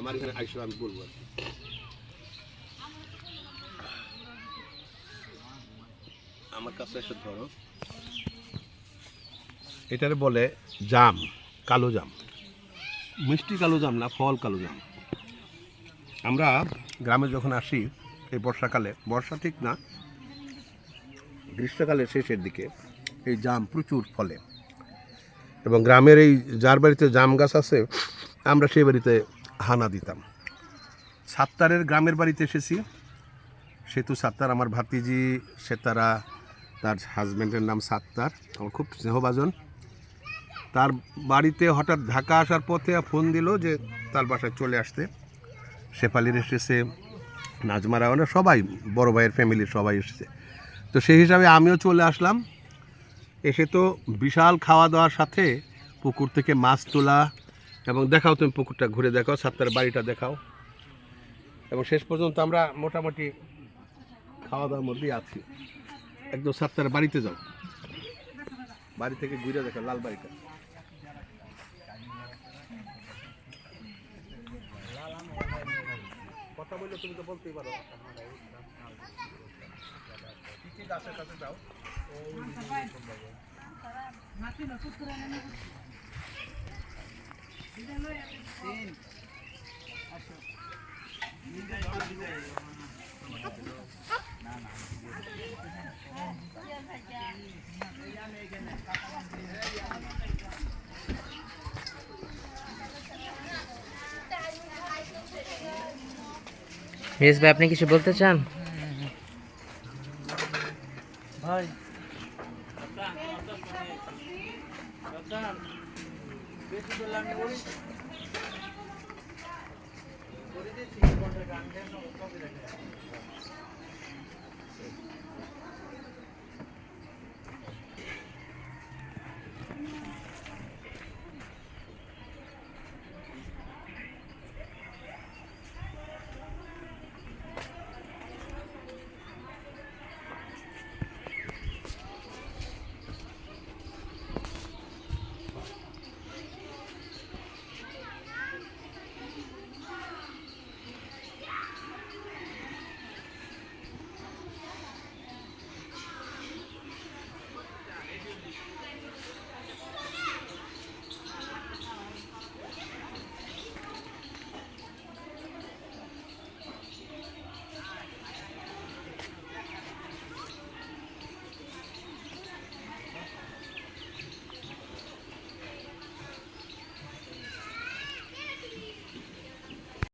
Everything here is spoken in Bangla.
আমার এখানে আইসো, আমি বলব আর কি। আমার কাছে এসে, ধরো। এটারে বলে জাম, কালো জাম। মিষ্টি কালো জাম না, ফল কালো জাম। আমরা গ্রামে যখন আসি, এই বর্ষাকালে, বর্ষা ঠিক না, গ্রীষ্মকালের শেষের দিকে এই জাম প্রচুর ফলে। এবং গ্রামের এই যার বাড়িতে জাম গাছ আছে, আমরা সেই বাড়িতে হানা দিতাম। সাত্তারের গ্রামের বাড়িতে এসেছি। সেতু সাত্তার, আমার ভাতিজি সেতারা, তার হাজব্যান্ডের নাম সাত্তার, আমার খুব স্নেহভাজন। তার বাড়িতে হঠাৎ ঢাকা আসার পথে ফোন দিল যে তার বাসায় চলে আসতে। শেফালির এসেছে নাজমারা মানে সবাই, বড় ভাইয়ের ফ্যামিলির সবাই এসেছে। তো সেই হিসাবে আমিও চলে আসলাম। এসে তো বিশাল খাওয়া দাওয়ার সাথে পুকুর থেকে মাছ তোলা এবং দেখাও তুমি পুকুরটা, ঘুরে দেখাও সাত্তার বাড়িটা দেখাও। এবং শেষ পর্যন্ত আমরা মোটামুটি খাওয়া দাওয়ার মধ্যেই আছি। একদম সাত্তার বাড়িতে যাও। বাড়ি থেকে ঘুরে দেখো, লাল বাড়িটা। কথা বললে তুমি তো বলতেই পারো। কাছে যাও? মিস ভাই আপনি কিছু বলতে চান? ভাই। বেশি করলে আমি